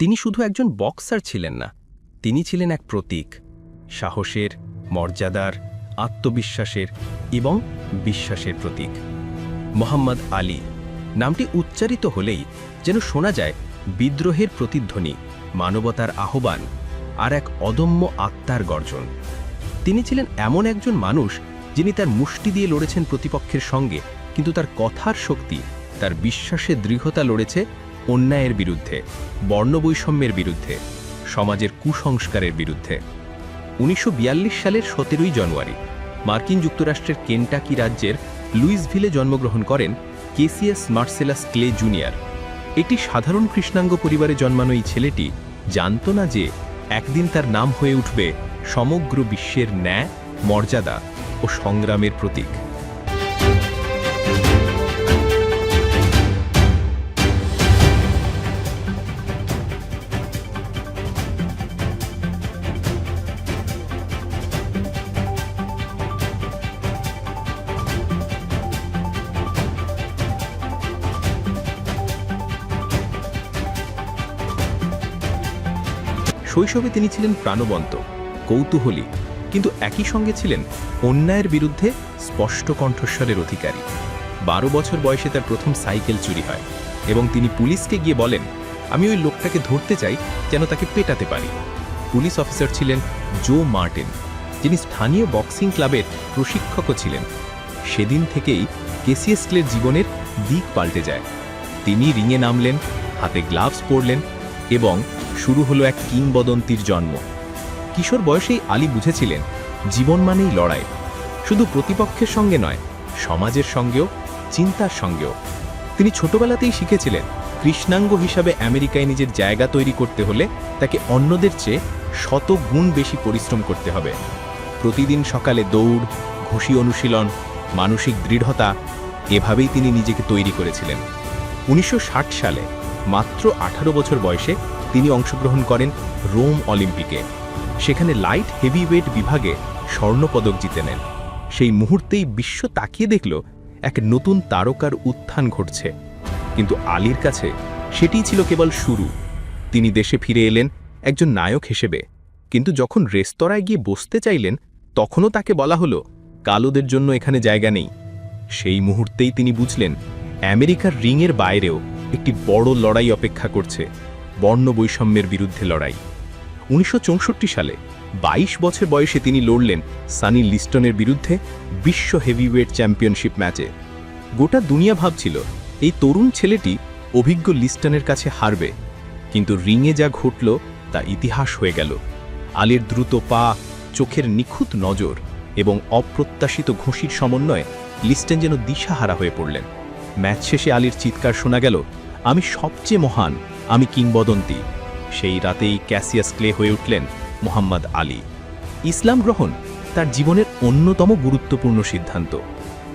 তিনি শুধু একজন বক্সার ছিলেন না, তিনি ছিলেন এক প্রতীক, সাহসের, মর্যাদার, আত্মবিশ্বাসের এবং বিশ্বাসের প্রতীক। মোহাম্মদ আলী নামটি উচ্চারিত হলেই যেন শোনা যায় বিদ্রোহের প্রতিধ্বনি, মানবতার আহ্বান আর এক অদম্য আত্মার গর্জন। তিনি ছিলেন এমন একজন মানুষ যিনি তার মুষ্টি দিয়ে লড়েছেন প্রতিপক্ষের সঙ্গে, কিন্তু তার কথার শক্তি, তার বিশ্বাসের দৃঢ়তা লড়েছে অন্যায়ের বিরুদ্ধে, বর্ণবৈষম্যের বিরুদ্ধে, সমাজের কুসংস্কারের বিরুদ্ধে। উনিশশো বিয়াল্লিশ সালের সতেরোই জানুয়ারি, মার্কিন যুক্তরাষ্ট্রের কেন্টাকি রাজ্যের লুইসভিলে জন্মগ্রহণ করেন কেসিএস মার্সেলাস ক্লে জুনিয়র। এটি সাধারণ কৃষ্ণাঙ্গ পরিবারে জন্মানো এই ছেলেটি জানত না যে একদিন তার নাম হয়ে উঠবে সমগ্র বিশ্বের ন্যায়, মর্যাদা ও সংগ্রামের প্রতীক। শৈশবে তিনি ছিলেন প্রাণবন্ত, কৌতূহলী, কিন্তু একই সঙ্গে ছিলেন অন্যায়ের বিরুদ্ধে স্পষ্ট কণ্ঠস্বরের অধিকারী। বারো বছর বয়সে তার প্রথম সাইকেল চুরি হয় এবং তিনি পুলিশকে গিয়ে বলেন, আমি ওই লোকটাকে ধরতে চাই যেন তাকে পেটাতে পারি। পুলিশ অফিসার ছিলেন জো মার্টিন, যিনি স্থানীয় বক্সিং ক্লাবের প্রশিক্ষকও ছিলেন। সেদিন থেকেই কেসিএস ক্লের জীবনের দিক পাল্টে যায়। তিনি রিঙে নামলেন, হাতে গ্লাভস পরলেন এবং শুরু হলো এক কিংবদন্তির জন্ম। কিশোর বয়সেই আলী বুঝেছিলেন, জীবন মানেই লড়াই। শুধু প্রতিপক্ষের সঙ্গে নয়, সমাজের সঙ্গেও, চিন্তার সঙ্গেও। তিনি ছোটবেলাতেই শিখেছিলেন, কৃষ্ণাঙ্গ হিসাবে আমেরিকায় নিজের জায়গা তৈরি করতে হলে তাকে অন্যদের চেয়ে শত গুণ বেশি পরিশ্রম করতে হবে। প্রতিদিন সকালে দৌড়, ঘুষি অনুশীলন, মানসিক দৃঢ়তা, এভাবেই তিনি নিজেকে তৈরি করেছিলেন। উনিশশো ষাট সালে, মাত্র আঠারো বছর বয়সে তিনি অংশগ্রহণ করেন রোম অলিম্পিকে। সেখানে লাইট হেভিওয়েট বিভাগে স্বর্ণপদক জিতে নেন। সেই মুহূর্তেই বিশ্ব তাকিয়ে দেখল এক নতুন তারকার উত্থান ঘটছে। কিন্তু আলীর কাছে সেটিই ছিল কেবল শুরু। তিনি দেশে ফিরে এলেন একজন নায়ক হিসেবে। কিন্তু যখন রেস্তোরাঁয় গিয়ে বসতে চাইলেন, তখনও তাকে বলা হলো, কালোদের জন্য এখানে জায়গা নেই। সেই মুহূর্তেই তিনি বুঝলেন, আমেরিকার রিংয়ের বাইরেও একটি বড় লড়াই অপেক্ষা করছে। বর্ণ বৈষম্যের বিরুদ্ধে লড়াই। উনিশশো চৌষট্টি সালে ২২ বছর বয়সে তিনি লড়লেন সানি লিস্টনের বিরুদ্ধে বিশ্ব হেভিওয়েট চ্যাম্পিয়নশিপ ম্যাচে। গোটা দুনিয়া ভাবছিল, এই তরুণ ছেলেটি অভিজ্ঞ লিস্টনের কাছে হারবে, কিন্তু রিংয়ে যা ঘটল তা ইতিহাস হয়ে গেল। আলীর দ্রুত পা, চোখের নিখুঁত নজর এবং অপ্রত্যাশিত ঘুষির সমন্বয়ে লিস্টন যেন দিশাহারা হয়ে পড়লেন। ম্যাচ শেষে আলীর চিৎকার শোনা গেল, আমি সবচেয়ে মহান আমি কিংবদন্তি। সেই রাতেই ক্যাসিয়াস ক্লে হয়ে উঠলেন মোহাম্মদ আলী। ইসলাম গ্রহণ তার জীবনের অন্যতম গুরুত্বপূর্ণ সিদ্ধান্ত।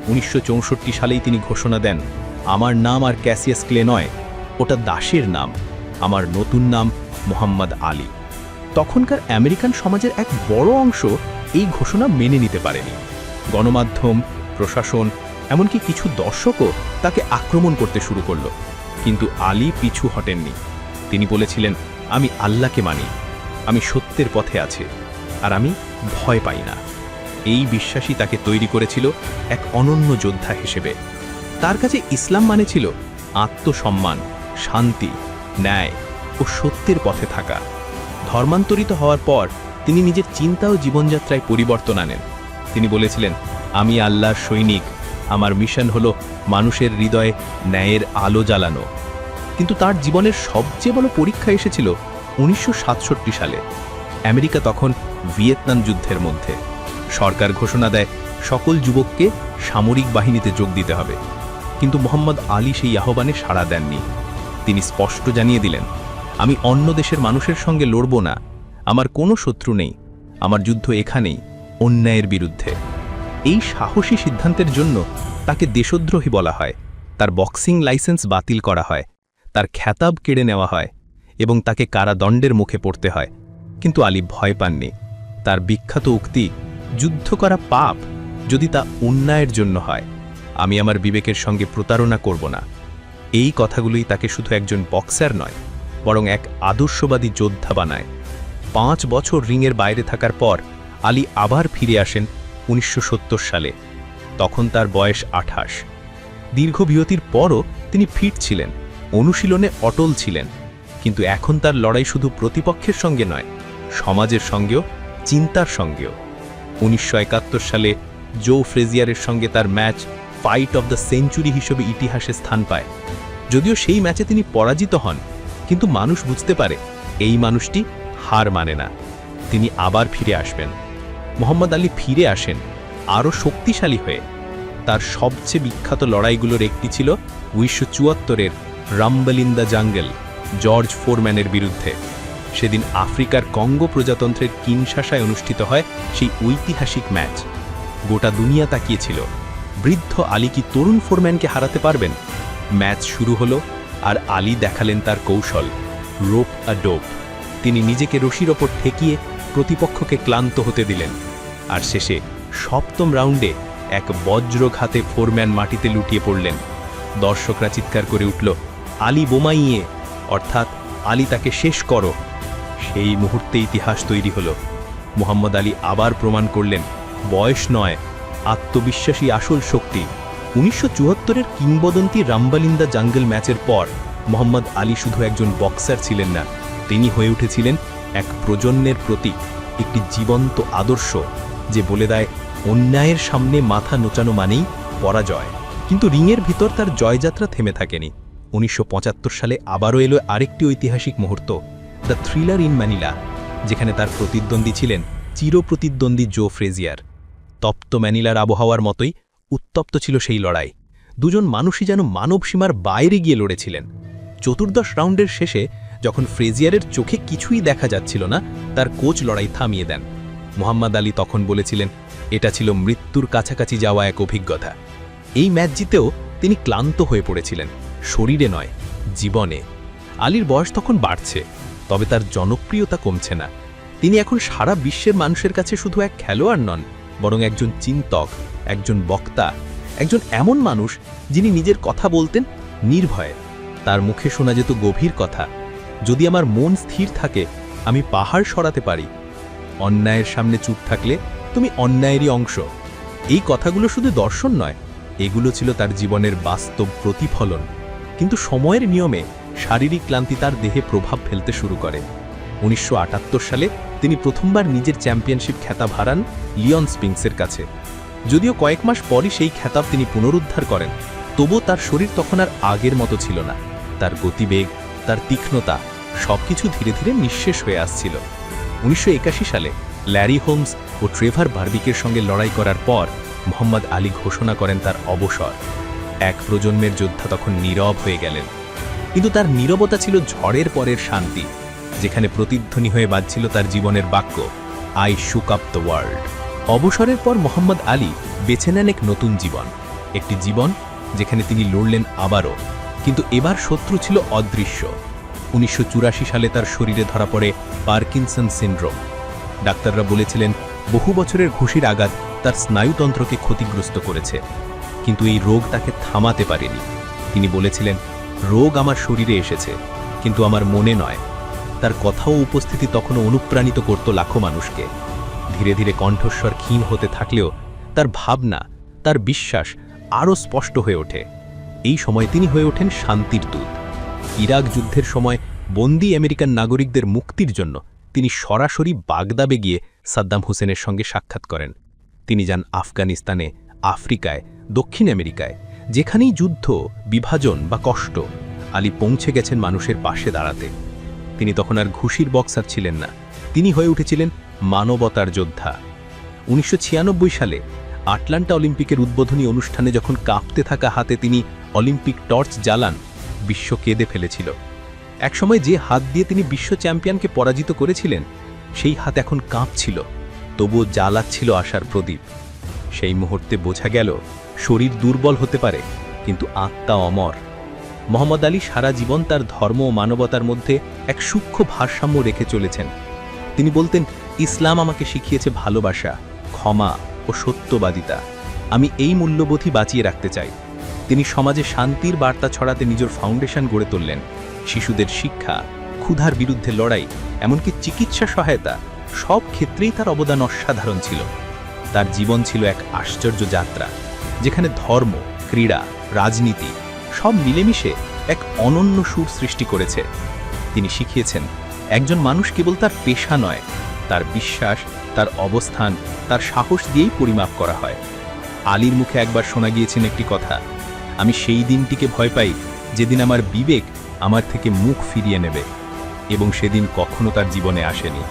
উনিশশো চৌষট্টি সালেই তিনি ঘোষণা দেন, আমার নাম আর ক্যাসিয়াস ক্লে নয়, ওটা দাসের নাম, আমার নতুন নাম মোহাম্মদ আলী। তখনকার আমেরিকান সমাজের এক বড় অংশ এই ঘোষণা মেনে নিতে পারেনি। গণমাধ্যম, প্রশাসন, এমনকি কিছু দর্শকও তাকে আক্রমণ করতে শুরু করল। কিন্তু আলী পিছু হটেননি। তিনি বলেছিলেন, আমি আল্লাহকে মানি, আমি সত্যের পথে আছে, আর আমি ভয় পাই না। এই বিশ্বাসই তাকে তৈরি করেছিল এক অনন্য যোদ্ধা হিসেবে। তার কাছে ইসলাম মানে ছিল আত্মসম্মান, শান্তি, ন্যায় ও সত্যের পথে থাকা। ধর্মান্তরিত হওয়ার পর তিনি নিজের চিন্তা ও জীবনযাত্রায় পরিবর্তন আনেন। তিনি বলেছিলেন, আমি আল্লাহর সৈনিক আমার মিশন হলো মানুষের হৃদয়ে ন্যায়ের আলো জ্বালানো। কিন্তু তার জীবনের সবচেয়ে বড় পরীক্ষা এসেছিল উনিশশো সাতষট্টি সালে। আমেরিকা তখন ভিয়েতনাম যুদ্ধের মধ্যে। সরকার ঘোষণা দেয়, সকল যুবককে সামরিক বাহিনীতে যোগ দিতে হবে। কিন্তু মোহাম্মদ আলী সেই আহ্বানে সাড়া দেননি। তিনি স্পষ্ট জানিয়ে দিলেন, আমি অন্য দেশের মানুষের সঙ্গে লড়ব না। আমার কোনো শত্রু নেই। আমার যুদ্ধ এখানেই, অন্যায়ের বিরুদ্ধে। এই সাহসী সিদ্ধান্তের জন্য তাকে দেশদ্রোহী বলা হয়। তার বক্সিং লাইসেন্স বাতিল করা হয়। তার খ্যাতাব কেড়ে নেওয়া হয় এবং তাকে কারাদণ্ডের মুখে পড়তে হয়। কিন্তু আলী ভয় পাননি। তার বিখ্যাত উক্তি, যুদ্ধ করা পাপ যদি তা অন্যায়ের জন্য হয়, আমি আমার বিবেকের সঙ্গে প্রতারণা করব না। এই কথাগুলোই তাকে শুধু একজন বক্সার নয়, বরং এক আদর্শবাদী যোদ্ধা বানায়। পাঁচ বছর রিংয়ের বাইরে থাকার পর আলী আবার ফিরে আসেন উনিশশো সত্তর সালে। তখন তার বয়স আঠাশ। দীর্ঘ বিরতির পরও তিনি ফিট ছিলেন অনুশীলনে অটল ছিলেন। কিন্তু এখন তার লড়াই শুধু প্রতিপক্ষের সঙ্গে নয়, সমাজের সঙ্গেও, চিন্তার সঙ্গেও। উনিশশো একাত্তর সালে জো ফ্রেজিয়ারের সঙ্গে তার match fight of the century হিসেবে ইতিহাসে স্থান পায়। যদিও সেই ম্যাচে তিনি পরাজিত হন, কিন্তু মানুষ বুঝতে পারে, এই মানুষটি হার মানে না। তিনি আবার ফিরে আসবেন। মোহাম্মদ আলী ফিরে আসেন, আরও শক্তিশালী হয়ে। তার সবচেয়ে বিখ্যাত লড়াইগুলোর একটি ছিল উনিশশো চুয়াত্তরের rumble in the jungle, George ফোরম্যানের বিরুদ্ধে। সেদিন আফ্রিকার কঙ্গো প্রজাতন্ত্রের কিনশাসায় অনুষ্ঠিত হয় সেই ঐতিহাসিক ম্যাচ। গোটা দুনিয়া তাকিয়েছিল, বৃদ্ধ আলী কি তরুণ ফোরম্যানকে হারাতে পারবেন? ম্যাচ শুরু হলো আর আলী দেখালেন তার কৌশল, রোপ আ ডোপ। তিনি নিজেকে রশির ওপর ঠেকিয়ে প্রতিপক্ষকে ক্লান্ত হতে দিলেন। আর শেষে সপ্তম রাউন্ডে এক বজ্রঘাতে ফোরম্যান মাটিতে লুটিয়ে পড়লেন। দর্শকরা চিৎকার করে উঠল, আলী বোমাইয়ে, অর্থাৎ আলী তাকে শেষ করো। সেই মুহূর্তে ইতিহাস তৈরি হলো। মোহাম্মদ আলী আবার প্রমাণ করলেন, বয়স নয়, আত্মবিশ্বাসী আসল শক্তি। উনিশশো চুয়াত্তরের কিংবদন্তি রাম্বালিন্দা জাঙ্গল ম্যাচের পর মোহাম্মদ আলী শুধু একজন বক্সার ছিলেন না, তিনি হয়ে উঠেছিলেন এক প্রজন্মের প্রতীক, একটি জীবন্ত আদর্শ যে বলে দেয়, অন্যায়ের সামনে মাথা নোচানো মানেই পরাজয়। কিন্তু রিংয়ের ভিতর তার জয়যাত্রা থেমে থাকেনি। উনিশশো পঁচাত্তর সালে আবারও এলো আরেকটি ঐতিহাসিক মুহূর্ত, দ্য থ্রিলার ইন ম্যানিলা যেখানে তার প্রতিদ্বন্দ্বী ছিলেন চিরপ্রতিদ্বন্দ্বী জো ফ্রেজিয়ার। তপ্ত ম্যানিলার আবহাওয়ার মতোই উত্তপ্ত ছিল সেই লড়াই। দুজন মানুষই যেন মানব সীমার বাইরে গিয়ে লড়েছিলেন। চতুর্দশ রাউন্ডের শেষে যখন ফ্রেজিয়ারের চোখে কিছুই দেখা যাচ্ছিল না, তার কোচ লড়াই থামিয়ে দেন। মোহাম্মদ আলী তখন বলেছিলেন, এটা ছিল মৃত্যুর কাছাকাছি যাওয়া এক অভিজ্ঞতা। এই ম্যাচ জিতেও তিনি ক্লান্ত হয়ে পড়েছিলেন। শরীরে নয়, জীবনে। আলীর বয়স তখন বাড়ছে, তবে তার জনপ্রিয়তা কমছে না। তিনি এখন সারা বিশ্বের মানুষের কাছে শুধু এক খেলোয়াড় নন, বরং একজন চিন্তক, একজন বক্তা, একজন এমন মানুষ যিনি নিজের কথা বলতেন নির্ভয়ে। তার মুখে শোনা যেত গভীর কথা। যদি আমার মন স্থির থাকে, আমি পাহাড় সরাতে পারি। অন্যায়ের সামনে চুপ থাকলে তুমি অন্যায়েরই অংশ। এই কথাগুলো শুধু দর্শন নয়, এগুলো ছিল তার জীবনের বাস্তব প্রতিফলন। কিন্তু সময়ের নিয়মে শারীরিক ক্লান্তি তার দেহে প্রভাব ফেলতে শুরু করে। উনিশশো আটাত্তর সালে তিনি প্রথমবার নিজের চ্যাম্পিয়নশিপ খেতাব হারান লিওন স্পিংসের কাছে। যদিও কয়েক মাস পরই সেই খেতাব তিনি পুনরুদ্ধার করেন, তবুও তার শরীর তখন আর আগের মতো ছিল না। তার গতিবেগ, তার তীক্ষ্ণতা সবকিছু ধীরে ধীরে নিঃশেষ হয়ে আসছিল। উনিশশো একাশি সালে ল্যারি হোমস ও ট্রেভার বার্বিকের সঙ্গে লড়াই করার পর মোহাম্মদ আলী ঘোষণা করেন তার অবসর। এক প্রজন্মের যোদ্ধা তখন নীরব হয়ে গেলেন। কিন্তু তার নীরবতা ছিল ঝড়ের পরের শান্তি, যেখানে প্রতিধ্বনি হয়ে বাজছিল তার জীবনের বাক্য, আই শুক আপ দ্য ওয়ার্ল্ড অবসরের পর মোহাম্মদ আলী বেছে নেন এক নতুন জীবন, একটি জীবন যেখানে তিনি লড়লেন আবারও, কিন্তু এবার শত্রু ছিল অদৃশ্য। উনিশশো চুরাশি সালে তার শরীরে ধরা পড়ে পার্কিনসন সিন্ড্রোম। ডাক্তাররা বলেছিলেন, বহু বছরের ঘুষির আঘাত তার স্নায়ুতন্ত্রকে ক্ষতিগ্রস্ত করেছে, কিন্তু এই রোগ তাকে থামাতে পারেনি। তিনি বলেছিলেন, রোগ আমার শরীরে এসেছে, কিন্তু আমার মনে নয়। তার কথাও উপস্থিতি তখনও অনুপ্রাণিত করত লাখো মানুষকে। ধীরে ধীরে কণ্ঠস্বর ক্ষীণ হতে থাকলেও তার ভাবনা, তার বিশ্বাস আরও স্পষ্ট হয়ে ওঠে। এই সময় তিনি হয়ে ওঠেন শান্তির দূত। ইরাক যুদ্ধের সময় বন্দি আমেরিকান নাগরিকদের মুক্তির জন্য তিনি সরাসরি বাগদাবে গিয়ে সাদ্দাম হোসেনের সঙ্গে সাক্ষাৎ করেন। তিনি যান আফগানিস্তানে, আফ্রিকায়, দক্ষিণ আমেরিকায়, যেখানেই যুদ্ধ, বিভাজন বা কষ্ট, আলী পৌঁছে গেছেন মানুষের পাশে দাঁড়াতে। তিনি তখন আর ঘুষির বক্সার ছিলেন না। তিনি হয়ে উঠেছিলেন মানবতার যোদ্ধা। উনিশশো ছিয়ানব্বই সালে আটলান্টা অলিম্পিকের উদ্বোধনী অনুষ্ঠানে যখন কাঁপতে থাকা হাতে তিনি অলিম্পিক টর্চ জ্বালান বিশ্ব কেঁদে ফেলেছিল। একসময় যে হাত দিয়ে তিনি বিশ্ব চ্যাম্পিয়নকে পরাজিত করেছিলেন, সেই হাত এখন কাঁপছিল, তবুও জ্বালাচ্ছিল আশার প্রদীপ। সেই মুহূর্তে বোঝা গেল, শরীর দুর্বল হতে পারে, কিন্তু আত্মা অমর। মোহাম্মদ আলী সারা জীবন তার ধর্ম ও মানবতার মধ্যে এক সূক্ষ্ম ভারসাম্য রেখে চলেছেন। তিনি বলতেন, ইসলাম আমাকে শিখিয়েছে ভালোবাসা, ক্ষমা ও সত্যবাদিতা। আমি এই মূল্যবোধই বাঁচিয়ে রাখতে চাই। তিনি সমাজে শান্তির বার্তা ছড়াতে নিজের ফাউন্ডেশন গড়ে তুললেন। শিশুদের শিক্ষা, ক্ষুধার বিরুদ্ধে লড়াই, এমনকি চিকিৎসা সহায়তা, সব ক্ষেত্রেই তার অবদান অসাধারণ ছিল। তার জীবন ছিল এক আশ্চর্য যাত্রা, যেখানে ধর্ম, ক্রীড়া, রাজনীতি সব মিলেমিশে এক অনন্য সুর সৃষ্টি করেছে। তিনি শিখিয়েছেন, একজন মানুষ কেবল তার পেশা নয়, তার বিশ্বাস, তার অবস্থান, তার সাহস দিয়েই পরিমাপ করা হয়। আলীর মুখে একবার শোনা গিয়েছেন একটি কথা আমি সেই দিনটিকে ভয় পাই যেদিন আমার বিবেক আমার থেকে মুখ ফিরিয়ে নেবে এবং সেদিন কখনো তার জীবনে আসেনি।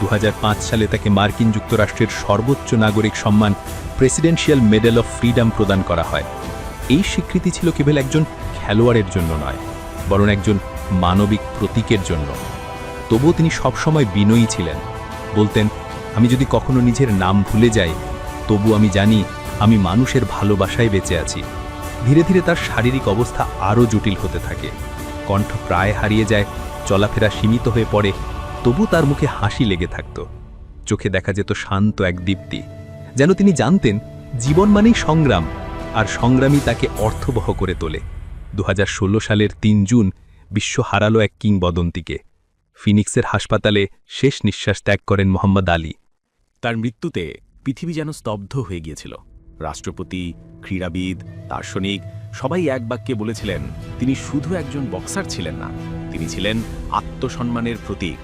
দু হাজার পাঁচ সালে তাকে মার্কিন যুক্তরাষ্ট্রের সর্বোচ্চ নাগরিক সম্মান প্রেসিডেন্সিয়াল মেডেল অফ ফ্রিডম প্রদান করা হয়। এই স্বীকৃতি ছিল কেবল একজন খেলোয়াড়ের জন্য নয়, বরং একজন মানবিক প্রতীকের জন্য। তবুও তিনি সবসময় বিনয়ী ছিলেন। বলতেন, আমি যদি কখনো নিজের নাম ভুলে যাই তবু আমি জানি আমি মানুষের ভালোবাসায় বেঁচে আছি। ধীরে ধীরে তার শারীরিক অবস্থা আরও জটিল হতে থাকে। কণ্ঠ প্রায় হারিয়ে যায়, চলাফেরা সীমিত হয়ে পড়ে, তবু তার মুখে হাসি লেগে থাকত। চোখে দেখা যেত শান্ত এক দীপ্তি। যেন তিনি জানতেন, জীবন মানেই সংগ্রাম, আর সংগ্রামই তাকে অর্থবহ করে তোলে। দু হাজার ষোলো সালের তিন জুন বিশ্ব হারালো এক কিংবদন্তিকে। ফিনিক্সের হাসপাতালে শেষ নিঃশ্বাস ত্যাগ করেন মোহাম্মদ আলী। তার মৃত্যুতে পৃথিবী যেন স্তব্ধ হয়ে গিয়েছিল। রাষ্ট্রপতি, ক্রীড়াবিদ, দার্শনিক সবাই এক বাক্যে বলেছিলেন, তিনি শুধু একজন বক্সার ছিলেন না, তিনি ছিলেন আত্মসম্মানের প্রতীক।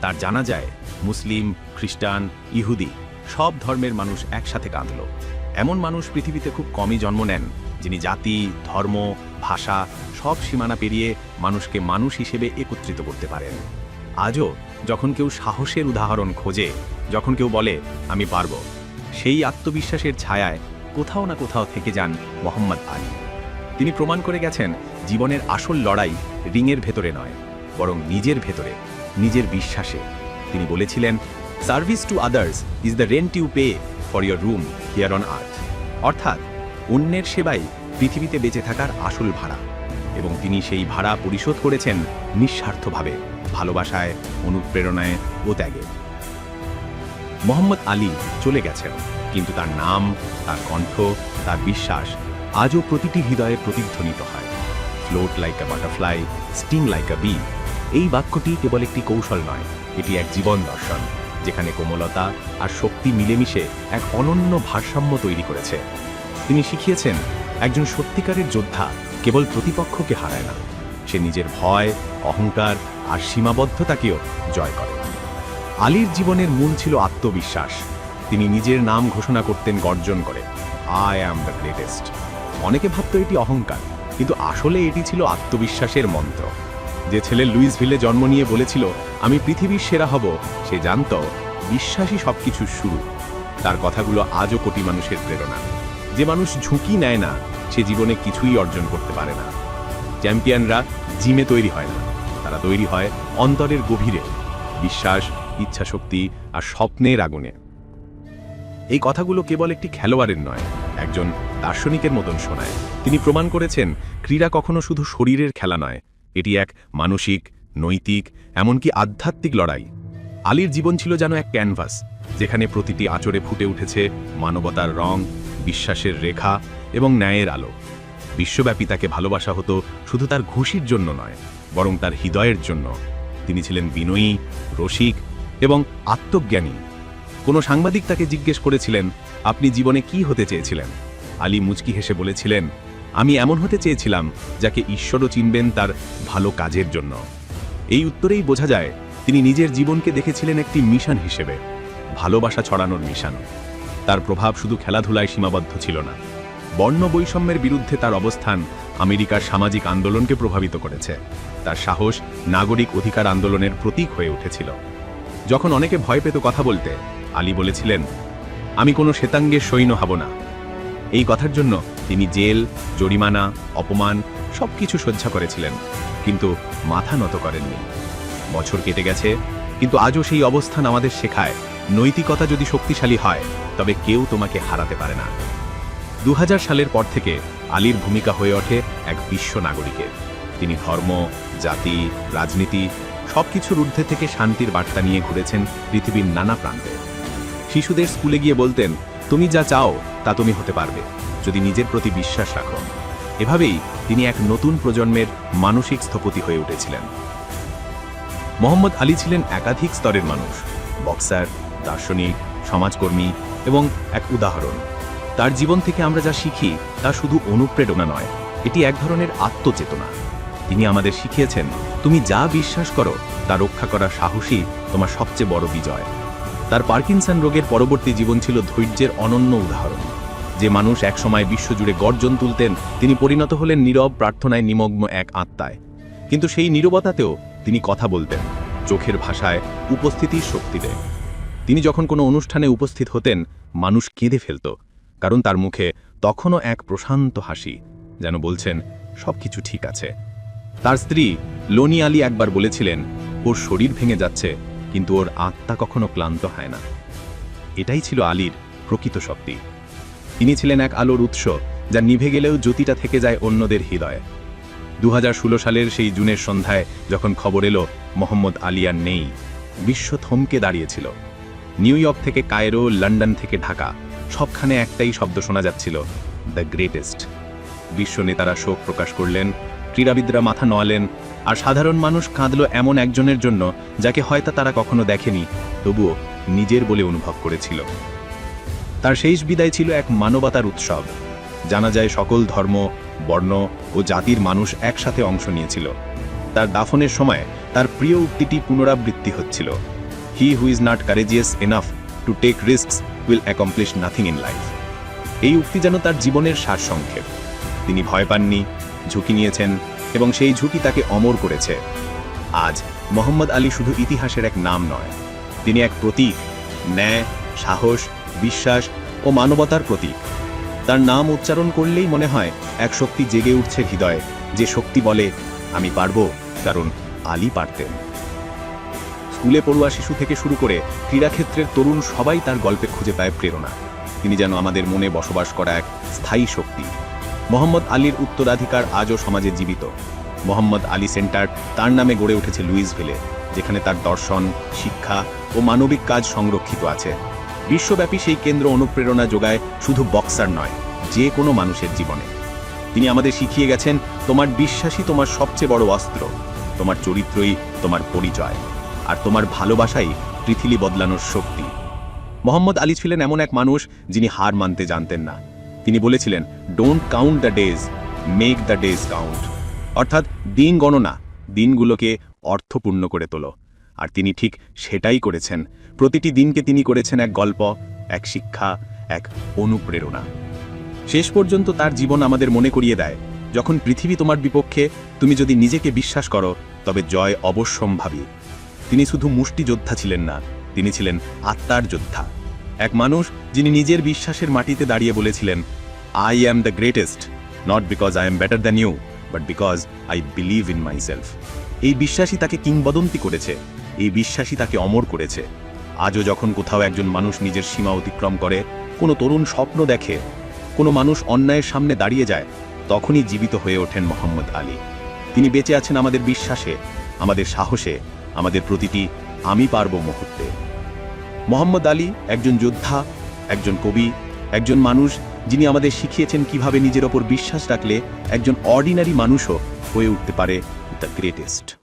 তার জানা যায়, মুসলিম, খ্রিস্টান, ইহুদি, সব ধর্মের মানুষ একসাথে কাঁদল। এমন মানুষ পৃথিবীতে খুব কমই জন্ম নেন, যিনি জাতি, ধর্ম, ভাষা সব সীমানা পেরিয়ে মানুষকে মানুষ হিসেবে একত্রিত করতে পারেন। আজও যখন কেউ সাহসের উদাহরণ খোঁজে, যখন কেউ বলে, আমি পারব। সেই আত্মবিশ্বাসের ছায়ায় কোথাও না কোথাও থেকে যান মোহাম্মদ আলী। তিনি প্রমাণ করে গেছেন, জীবনের আসল লড়াই রিংয়ের ভেতরে নয়, বরং নিজের ভেতরে, নিজের বিশ্বাসে। তিনি বলেছিলেন service to others is the rent you pay for your room here on earth অর্থাৎ, অন্যের সেবাই পৃথিবীতে বেঁচে থাকার আসল ভাড়া। এবং তিনি সেই ভাড়া পরিশোধ করেছেন নিঃস্বার্থভাবে, ভালোবাসায়, অনুপ্রেরণায় ও ত্যাগে। মোহাম্মদ আলী চলে গেছেন। কিন্তু তার নাম, তার কণ্ঠ, তার বিশ্বাস আজও প্রতিটি হৃদয়ে প্রতিধ্বনিত হয়। Float like a butterfly, sting like a bee, এই বাক্যটি কেবল একটি কৌশল নয়, এটি এক জীবন দর্শন, যেখানে কোমলতা আর শক্তি মিলেমিশে এক অনন্য ভারসাম্য তৈরি করেছে। তিনি শিখিয়েছেন, একজন সত্যিকারের যোদ্ধা কেবল প্রতিপক্ষকে হারায় না, সে নিজের ভয়, অহংকার আর সীমাবদ্ধতাকেও জয় করে। আলীর জীবনের মূল ছিল আত্মবিশ্বাস। তিনি নিজের নাম ঘোষণা করতেন গর্জন করে। আই অ্যাম দ্য গ্রেটেস্ট অনেকে ভাবত এটি অহংকার, কিন্তু আসলে এটি ছিল আত্মবিশ্বাসের মন্ত্র। যে ছেলে লুইসভিলে জন্ম নিয়ে বলেছিল, আমি পৃথিবীর সেরা হব সে জানত বিশ্বাসই সবকিছুর শুরু। তার কথাগুলো আজও কোটি মানুষের প্রেরণা। যে মানুষ ঝুঁকি নেয় না, সে জীবনে কিছুই অর্জন করতে পারে না। চ্যাম্পিয়নরা জিমে তৈরি হয় না। তারা তৈরি হয় অন্তরের গভীরে। বিশ্বাস ইচ্ছাশক্তি আর স্বপ্নের আগুনে। এই কথাগুলো কেবল একটি খেলোয়াড়ের নয়, একজন দার্শনিকের মতন শোনায়। তিনি প্রমাণ করেছেন, ক্রীড়া কখনো শুধু শরীরের খেলা নয়, এটি এক মানসিক, নৈতিক, এমনকি আধ্যাত্মিক লড়াই। আলীর জীবন ছিল যেন এক ক্যানভাস, যেখানে প্রতিটি আচরে ফুটে উঠেছে মানবতার রং, বিশ্বাসের রেখা এবং ন্যায়ের আলো। বিশ্বব্যাপী তাকে ভালোবাসা হতো শুধু তার ঘুষির জন্য নয়, বরং তার হৃদয়ের জন্য। তিনি ছিলেন বিনয়ী, রসিক এবং আত্মজ্ঞানী। কোনো সাংবাদিক তাকে জিজ্ঞেস করেছিলেন, আপনি জীবনে কি হতে চেয়েছিলেন? আলী মুচকি হেসে বলেছিলেন, আমি এমন হতে চেয়েছিলাম যাকে ঈশ্বরও চিনবেন তার ভালো কাজের জন্য। এই উত্তরেই বোঝা যায়, তিনি নিজের জীবনকে দেখেছিলেন একটি মিশন হিসেবে, ভালোবাসা ছড়ানোর মিশন। তার প্রভাব শুধু খেলাধুলায় সীমাবদ্ধ ছিল না। বর্ণ বৈষম্যের বিরুদ্ধে তার অবস্থান আমেরিকার সামাজিক আন্দোলনকে প্রভাবিত করেছে। তার সাহস নাগরিক অধিকার আন্দোলনের প্রতীক হয়ে উঠেছিল। যখন অনেকে ভয় পেত কথা বলতে, আলী বলেছিলেন, আমি কোনো শ্বেতাঙ্গের সৈন্য হব না। এই কথার জন্য তিনি জেল, জরিমানা, অপমান সবকিছু সহ্যা করেছিলেন, কিন্তু মাথা নত করেননি। বছর কেটে গেছে, কিন্তু আজও সেই অবস্থান আমাদের শেখায়। নৈতিকতা যদি শক্তিশালী হয়, তবে কেউ তোমাকে হারাতে পারে না। দু হাজার সালের পর থেকে আলীর ভূমিকা হয়ে ওঠে এক বিশ্ব নাগরিকের। তিনি ধর্ম, জাতি, রাজনীতি সবকিছুর ঊর্ধ্বে থেকে শান্তির বার্তা নিয়ে ঘুরেছেন পৃথিবীর নানা প্রান্তে। শিশুদের স্কুলে গিয়ে বলতেন, তুমি যা চাও, তা তুমি হতে পারবে, যদি নিজের প্রতি বিশ্বাস রাখো। এভাবেই তিনি এক নতুন প্রজন্মের মানসিক স্থপতি হয়ে উঠেছিলেন। মোহাম্মদ আলী ছিলেন একাধিক স্তরের মানুষ, বক্সার, দার্শনিক, সমাজকর্মী এবং এক উদাহরণ। তার জীবন থেকে আমরা যা শিখি, তা শুধু অনুপ্রেরণা নয়, এটি এক ধরনের আত্মচেতনা। তিনি আমাদের শিখিয়েছেন, তুমি যা বিশ্বাস করো, তা রক্ষা করা সাহসী তোমার সবচেয়ে বড় বিজয়। তার পার্কিনসন রোগের পরবর্তী জীবন ছিল ধৈর্যের অনন্য উদাহরণ। যে মানুষ একসময় বিশ্বজুড়ে গর্জন তুলতেন, তিনি পরিণত হলেন নীরব, প্রার্থনায় নিমগ্ন এক আত্মায়। কিন্তু সেই নীরবতাতেও তিনি কথা বলতেন, চোখের ভাষায় উপস্থিতির শক্তি দেয়। তিনি যখন কোনো অনুষ্ঠানে উপস্থিত হতেন, মানুষ কেঁদে ফেলত, কারণ তার মুখে তখনও এক প্রশান্ত হাসি, যেন বলছেন, সবকিছু ঠিক আছে। তার স্ত্রী লোনি আলী একবার বলেছিলেন, ওর শরীর ভেঙে যাচ্ছে, কিন্তু ওর আত্মা কখনো ক্লান্ত হয় না। এটাই ছিল আলীর প্রকৃত শক্তি। তিনি ছিলেন এক আলোর উৎস, যা নিভে গেলেও জ্যোতিটা থেকে যায় অন্যদের হৃদয়ে। দু হাজার ষোলো সালের সেই জুনের সন্ধ্যায় যখন খবর এলো, মোহাম্মদ আলিয়ার নেই, বিশ্ব থমকে দাঁড়িয়েছিল। নিউ ইয়র্ক থেকে কায়রো, লন্ডন থেকে ঢাকা, সবখানে একটাই শব্দ শোনা যাচ্ছিল, দ্য গ্রেটেস্ট। বিশ্ব নেতারা শোক প্রকাশ করলেন ক্রীড়াবিদরা মাথা নোয়ালেন, আর সাধারণ মানুষ কাঁদল এমন একজনের জন্য যাকে হয়তো তারা কখনো দেখেনি, তবুও নিজের বলে অনুভব করেছিল। তার শেষ বিদায় ছিল এক মানবতার উৎসব। জানা যায় সকল ধর্ম, বর্ণ ও জাতির মানুষ একসাথে অংশ নিয়েছিল। তার দাফনের সময় তার প্রিয় উক্তিটি পুনরাবৃত্তি হচ্ছিল। He who is not courageous enough to take risks will accomplish nothing in life এই উক্তি যেন তার জীবনের সারসংক্ষেপ। তিনি ভয় পাননি ঝুঁকি নিয়েছেন এবং সেই ঝুঁকি তাকে অমর করেছে। আজ মোহাম্মদ আলী শুধু ইতিহাসের এক নাম নয়, তিনি এক প্রতীক, ন্যায়, সাহস, বিশ্বাস ও মানবতার প্রতীক। তার নাম উচ্চারণ করলেই মনে হয় এক শক্তি জেগে উঠছে হৃদয়ে, যে শক্তি বলে, আমি পারব, কারণ আলী পারতেন। স্কুলে পড়ুয়া শিশু থেকে শুরু করে ক্রীড়াক্ষেত্রের তরুণ সবাই তার গল্পে খুঁজে পায় প্রেরণা। তিনি যেন আমাদের মনে বসবাস করা এক স্থায়ী শক্তি। মোহাম্মদ আলীর উত্তরাধিকার আজও সমাজে জীবিত। মোহাম্মদ আলী সেন্টার তার নামে গড়ে উঠেছে লুইস লুইসভিলে, যেখানে তার দর্শন, শিক্ষা ও মানবিক কাজ সংরক্ষিত আছে। বিশ্বব্যাপী সেই কেন্দ্র অনুপ্রেরণা যোগায় শুধু বক্সার নয়, যে কোনো মানুষের জীবনে। তিনি আমাদের শিখিয়ে গেছেন, তোমার বিশ্বাসই তোমার সবচেয়ে বড় অস্ত্র। তোমার চরিত্রই তোমার পরিচয়। আর তোমার ভালোবাসাই পৃথিবী বদলানোর শক্তি। মোহাম্মদ আলী ছিলেন এমন এক মানুষ যিনি হার মানতে জানতেন না। তিনি বলেছিলেন don't count the days make the days count অর্থাৎ, দিন গণনা, দিনগুলোকে অর্থপূর্ণ করে তোলো। আর তিনি ঠিক সেটাই করেছেন। প্রতিটি দিনকে তিনি করেছেন এক গল্প, এক শিক্ষা, এক অনুপ্রেরণা। শেষ পর্যন্ত তার জীবন আমাদের মনে করিয়ে দেয়, যখন পৃথিবী তোমার বিপক্ষে, তুমি যদি নিজেকে বিশ্বাস করো, তবে জয় অবশ্যম্ভাবী। তিনি শুধু মুষ্টিযোদ্ধা ছিলেন না, তিনি ছিলেন আত্মার যোদ্ধা। এক মানুষ যিনি নিজের বিশ্বাসের মাটিতে দাঁড়িয়ে বলেছিলেন I am the greatest not because I am better than you but because I believe in myself এই বিশ্বাসই তাকে কিংবদন্তি করেছে, এই বিশ্বাসই তাকে অমর করেছে। আজও যখন কোথাও একজন মানুষ নিজের সীমা অতিক্রম করে, কোনো তরুণ স্বপ্ন দেখে, কোনো মানুষ অন্যায়ের সামনে দাঁড়িয়ে যায়, তখনই জীবিত হয়ে ওঠেন মোহাম্মদ আলী। তিনি বেঁচে আছেন আমাদের বিশ্বাসে, আমাদের সাহসে, আমাদের প্রতিটি আমি পারব মুহূর্তে। মোহাম্মদ আলী একজন যোদ্ধা, একজন কবি, একজন মানুষ যিনি আমাদের শিখিয়েছেন কীভাবে নিজের ওপর বিশ্বাস রাখলে একজন অর্ডিনারি মানুষও হয়ে উঠতে পারে দ্য গ্রেটেস্ট।